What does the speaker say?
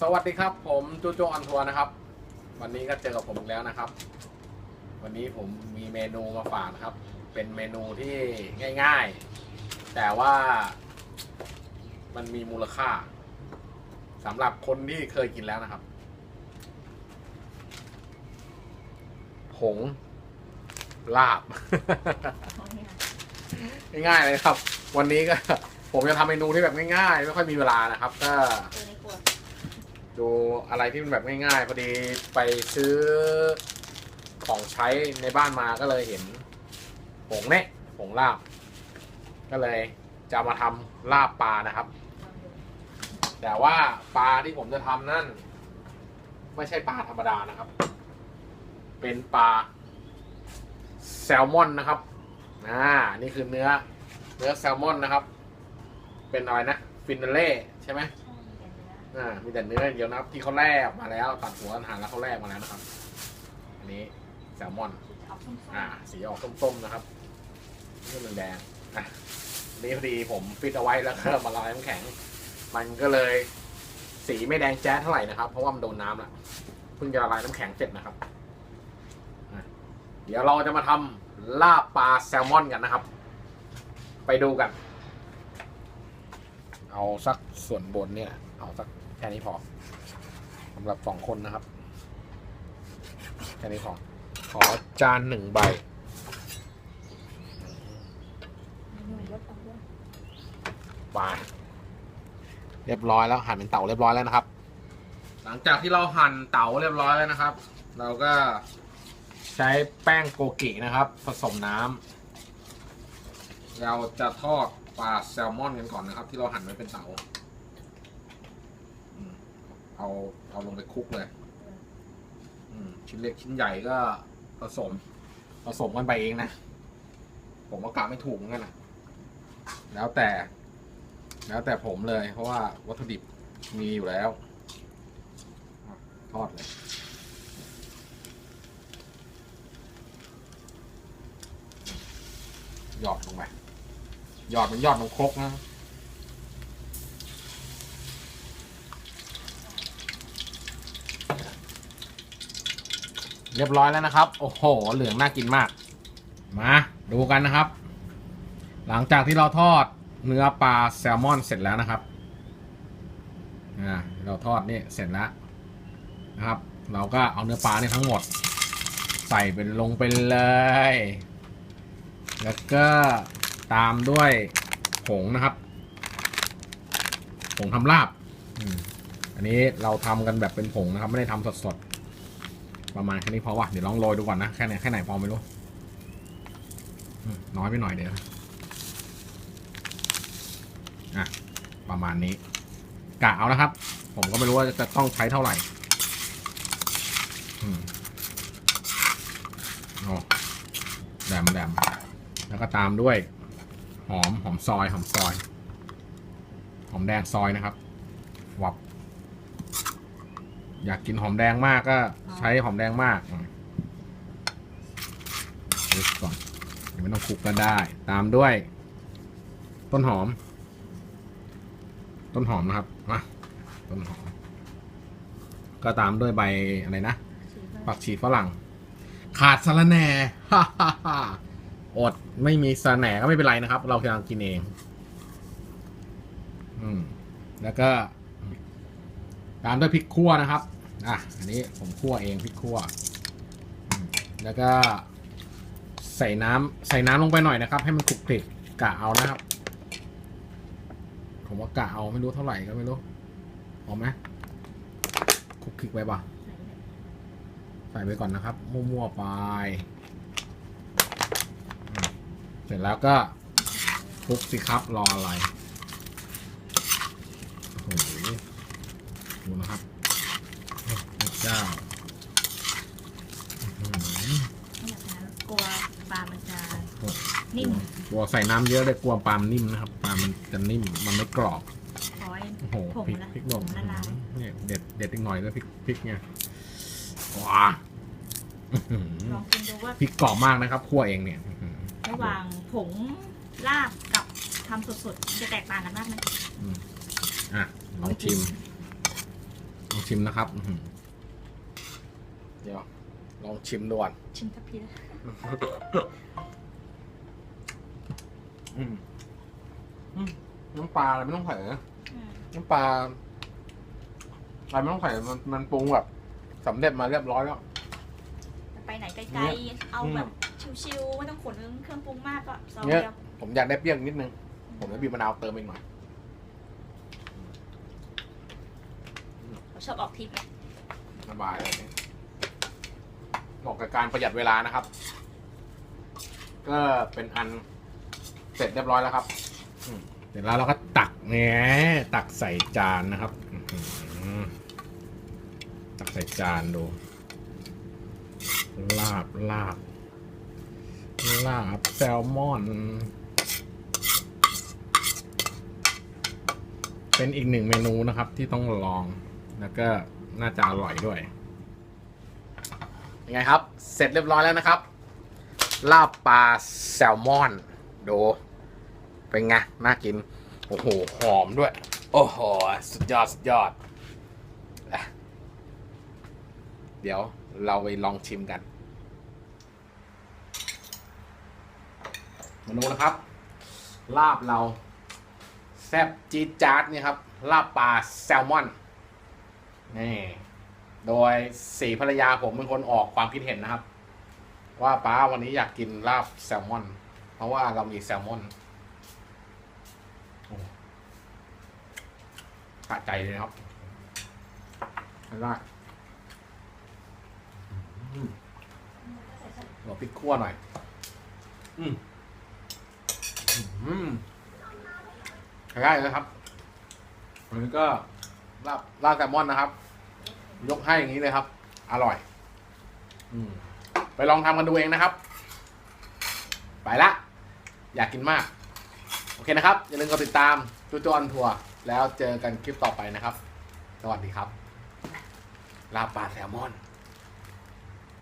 สวัสดีครับ ผมจูโจออนทัวร์นะครับ วันนี้ก็เจอกับผมอีกแล้วนะครับ วันนี้ผมมีเมนูมาฝากนะครับ เป็นเมนูที่ง่าย ๆ แต่ว่ามันมีมูลค่าสำหรับคนที่เคยกินแล้วนะครับ ผงลาบ ง่ายๆเลยครับ วันนี้ก็ ผมจะทำเมนูที่แบบง่ายๆ ไม่ค่อยมีเวลานะครับ ก็ ดูอะไรที่มันแบบง่ายๆ พอดีไปซื้อของใช้ในบ้านมาก็เลยเห็นผงเนี่ยผงลาบ ก็เลยจะมาทำลาบปลานะครับ แต่ว่าปลาที่ผมจะทำนั่น ไม่ใช่ปลาธรรมดานะครับ เป็นปลาแซลมอนนะครับอ่านี่คือเนื้อ เนื้อแซลมอนนะครับ เป็นอะไรนะ ฟินเล่ใช่ไหม อ่ามีแต่เนื้ออย่างเดียวนะครับที่เขาแล่ออกมาแล้ว ตัดหัวอาหารแล้วเขาแล่ออกมาแล้วนะครับ อันนี้แซลมอน เอาส้มอ่า สีออกส้มๆนะครับนี่มันแดงอะอันนี้พอดีผมฟิตเอาไว้แล้วก็มาละลายน้ำแข็ง มันก็เลย สีไม่แดงแจ๊ดเท่าไหร่นะครับ เพราะว่ามันโดนน้ำละเพิ่งจะละลายน้ำแข็งเสร็จนะครับอะเดี๋ยวเราจะมาทำลาบปลาแซลมอนกันนะครับ ไปดูกัน เอาสักส่วนบนเนี่ย เอาสัก แค่นี้พอสำหรับสองคนนะครับแค่นี้พอขอจานหนึ่งใบบาเรียบร้อยแล้วหั่นเป็นเต่าเรียบร้อยแล้วนะครับ หลังจากที่เราหั่นเต่าเรียบร้อยแล้วนะครับ เราก็ใช้แป้งโกกินะครับ ผสมน้ำเราจะทอดปลาแซลมอนกันก่อนนะครับ ที่เราหั่นไว้เป็นเต๋า เอาเอาลงไปคลุกเลยชิ้นเล็กชิ้นใหญ่ก็ผสม ผสมกันไปเองนะ ผมก็กะไม่ถูกเหมือนกันนะแล้วแต่ แล้วแต่ผมเลย เพราะว่าวัตถุดิบมีอยู่แล้ว ทอดเลยหยอดลงไปหยอดมันหยอดลงครกนะ เรียบร้อยแล้วนะครับ โอ้โห เหลืองน่ากินมาก มาดูกันนะครับ หลังจากที่เราทอดเนื้อปลาแซลมอนเสร็จแล้วนะครับอ่าเราทอดนี่เสร็จแล้วนะครับ เราก็เอาเนื้อปลาเนี่ยทั้งหมด ใส่เป็นลงไปเลย แล้วก็ตามด้วยผงนะครับผงทำลาบ อันนี้เราทำกันแบบเป็นผงนะครับ ไม่ได้ทำสดๆ ประมาณแค่นี้พอวะเดี๋ยวลองโรยดูก่อนนะแค่ไหนแค่ไหนพอไม่รู้น้อยไปหน่อยเดี๋ยวอะประมาณนี้กะเอานะครับ ผมก็ไม่รู้ว่าจะต้องใช้เท่าไหร่อืมโอ้แดมแดมแล้วก็ตามด้วย หอมหอมซอยหอมซอย หอมแดงซอยนะครับวับ อยากกินหอมแดงมากก็ใช้หอมแดงมากอืมดูก่อนเดี๋ยวไม่ต้องคลุกก็ได้ ตามด้วย ต้นหอม ต้นหอมนะครับมาต้นหอม ก็ตามด้วยใบอะไรนะผักชีฝรั่ง ขาดสะระแหน่ฮ่าฮ่าฮ่าอดไม่มีสะระแหน่ก็ไม่เป็นไรนะครับ เรากำลังกินเอง อืม แล้วก็ ตามด้วยพริกขั่วนะครับ อะ อันนี้ผมคั่วเองพริกขั่ว แล้วก็ใส่น้ำใส่น้ำลงไปหน่อยนะครับ ให้มันคลุกคลิกกะเอานะครับ ผมว่ากะเอาไม่รู้เท่าไหร่ก็ไม่รู้พอไหมคลุกคลิกไว้ป่ะใส่ไปก่อนนะครับมั่วๆไป เสร็จแล้วก็คลุกสิครับรออะไร โอ้โห ดูนะครับโอ้พระเจ้าอื้อหือกลัวปลามันจะโอ้นิ่มกลัวใส่น้ำเยอะเลยกลัวปลามนนิ่มนะครับ ปลามันจะนิ่ม มันไม่กรอบคอยโอ้โหผงพริกละพริกหนุ่มผงละลายเนี่ยเด็ดเด็ดอีกหน่อยด้วยพริกพริกเนี่ยว้าอื้อหือลองกินดูว่าพริกกรอบมากนะครับคั่วเองเนี่ยอื้อหือระหว่างผงลาบกับทำสดๆจะแตกต่างกันมากไหม อะลองชิม ชิมนะครับอื้อหือเดี๋ยวลองชิมด่วนชิมทัพพีนะอืมอืมน้ำปลาอะไรไม่ต้องใส่นะอืมน้ำปลาอะไรไม่ต้องใส่มันมันปรุงแบบสำเร็จมาเรียบร้อยแล้ว ไปไหนไกเนี่ลยๆเอาอืมแบบชิวๆไม่ต้องขนเครื่องปรุงมากก็ซองเนี่ย เดียวผมอยากได้เปรี้ยวนิดนึง ผมจะบีบมะนาวเติมอีกหน่อย เรา ชอบออกทริปไงสบายเลยเหมาะกับการประหยัดเวลานะครับ ก็เป็นอันเสร็จเรียบร้อยแล้วครับอืมเสร็จแล้วเราก็ตักเนี่ยตักใส่จานนะครับอื้อหือตักใส่จานดู ลาบลาบลาบแซลมอน เป็นอีกหนึ่งเมนูนะครับที่ต้องลอง แล้วก็น่าจะอร่อยด้วยยังไงครับ เสร็จเรียบร้อยแล้วนะครับ ลาบปลาแซลมอน ดู เป็นไง น่ากิน โอ้โห หอมด้วย โอ้โห สุดยอด สุดยอด เดี๋ยวเราไปลองชิมกัน มาดูนะครับ ลาบเรา แซ่บจี๊ดจ๊าดนี่ครับ ลาบปลาแซลมอน นี่โดยสีภรรยาผมเป็นคนออกความคิดเห็นนะครับ ว่าป้าวันนี้อยากกินลาบแซลมอน เพราะว่าเรามีแซลมอนโอ้สะใจเลยนะครับได้อืมหัวพริกขั่วหน่อย อืมอืมใช้ได้เลยครับอันนี้ก็ลาบลาบแซลมอนนะครับ ยกให้อย่างนี้เลยครับ อร่อย อืมไปลองทำกันดูเองนะครับ ไปละ อยากกินมาก โอเคนะครับ อย่าลืมกดติดตามจูจอนทัวร์แล้วเจอกันคลิปต่อไปนะครับ สวัสดีครับ ลาบปลาแซลมอน